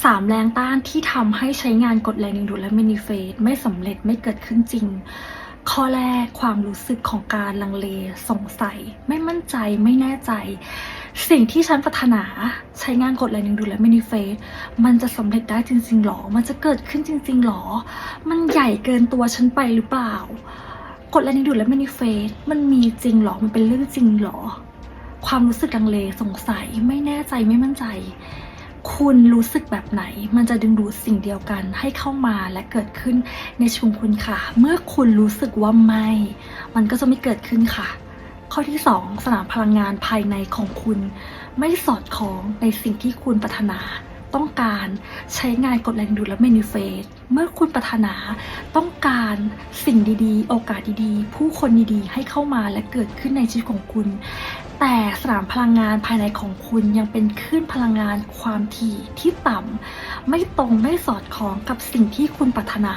สามแรงต้านที่ทำให้ใช้งานกดแรงดึงดูดและมินิเฟสไม่สำเร็จไม่เกิดขึ้นจริง ข้อแรกความรู้สึกของการลังเล สงสัย ไม่มั่นใจไม่แน่ใจ สิ่งที่ฉันปรารถนาใช้งานกดแรงดึงดูดและมินิเฟสมันจะสำเร็จได้จริงๆหรอ มันจะเกิดขึ้นจริงๆหรอ มันใหญ่เกินตัวฉันไปหรือเปล่ากดแรงดึงดูดและมินิเฟสมันมีจริงหรอมันเป็นเรื่องจริงหรอ ความรู้สึกลังเลสงสัยไม่แน่ใจไม่มั่นใจ คุณรู้สึกแบบไหน มันจะดึงดูดสิ่งเดียวกันให้เข้ามาและเกิดขึ้นในชีวิตคุณค่ะ เมื่อคุณรู้สึกว่าไม่ มันก็จะไม่เกิดขึ้นค่ะ ข้อที่ 2 สนามพลังงานภายในของคุณ ไม่สอดคล้องในสิ่งที่คุณปรารถนา ต้องการใช้งานกดแรงดูดและเมนิเฟสเมื่อคุณปรารถนาต้องการสิ่งดีๆ โอกาสดีๆ ผู้คนดีๆ ให้เข้ามาและเกิดขึ้นในชีวิตของคุณ แต่สนามพลังงานภายในของคุณยังเป็นคลื่นพลังงานความถี่ที่ต่ำไม่ตรงไม่สอดคล้องกับสิ่งที่คุณปรารถนา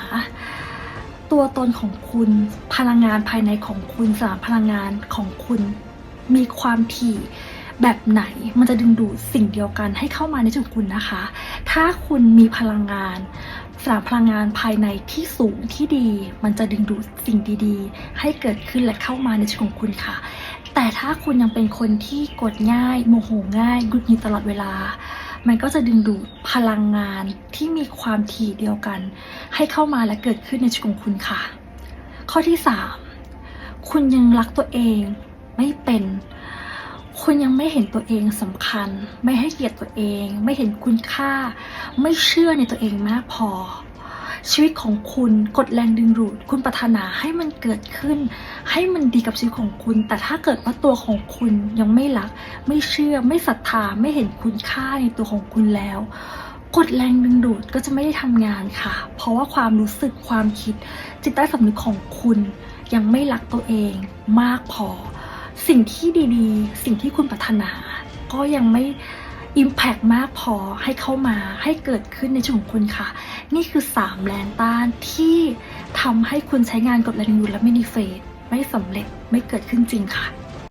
ตัวตนของคุณพลังงานภายในของคุณสนามพลังงานของคุณ มีความถี่ แบบไหนมันจะดึงดูดสิ่งเดียวกันให้เข้ามาในชีวิตของคุณนะคะ ถ้าคุณมีพลังงานสามพลังงานภายในที่สูงที่ดี มันจะดึงดูดสิ่งดีๆ ให้เกิดขึ้นและเข้ามาในชีวิตของคุณค่ะ แต่ถ้าคุณยังเป็นคนที่กดง่าย โมโหง่ายหงุดหงิดตลอดเวลา มันก็จะดึงดูดพลังงานที่มีความถี่เดียวกัน ให้เข้ามาและเกิดขึ้นในชีวิตของคุณค่ะ ข้อที่ 3 คุณยังรักตัวเองไม่เป็น คุณยังไม่เห็นตัวเองสำคัญ ไม่ให้เกียรติตัวเอง ไม่เห็นคุณค่า ไม่เชื่อในตัวเองมากพอ ชีวิตของคุณกดแรงดึงดูดคุณปรารถนาให้มันเกิดขึ้น ให้มันดีกับชีวิตของคุณ แต่ถ้าเกิดว่าตัวของคุณยังไม่รัก ไม่เชื่อไม่ศรัทธาไม่เห็นคุณค่าในตัวของคุณแล้วกดแรงดึงดูดก็จะไม่ได้ทำงานค่ะ เพราะว่าความรู้สึกความคิด จิตใต้สำนึกของคุณยังไม่รักตัวเองมากพอ สิ่งที่ดีๆ สิ่งที่คุณปรารถนา ก็ยังไม่อิมแพกมากพอให้เข้ามาให้เกิดขึ้นในชีวิตของคุณค่ะ นี่คือ 3 แรงต้านที่ทำให้คุณใช้งานกดแรงดึงดูดและมินิเฟสไม่สำเร็จไม่เกิดขึ้นจริงค่ะ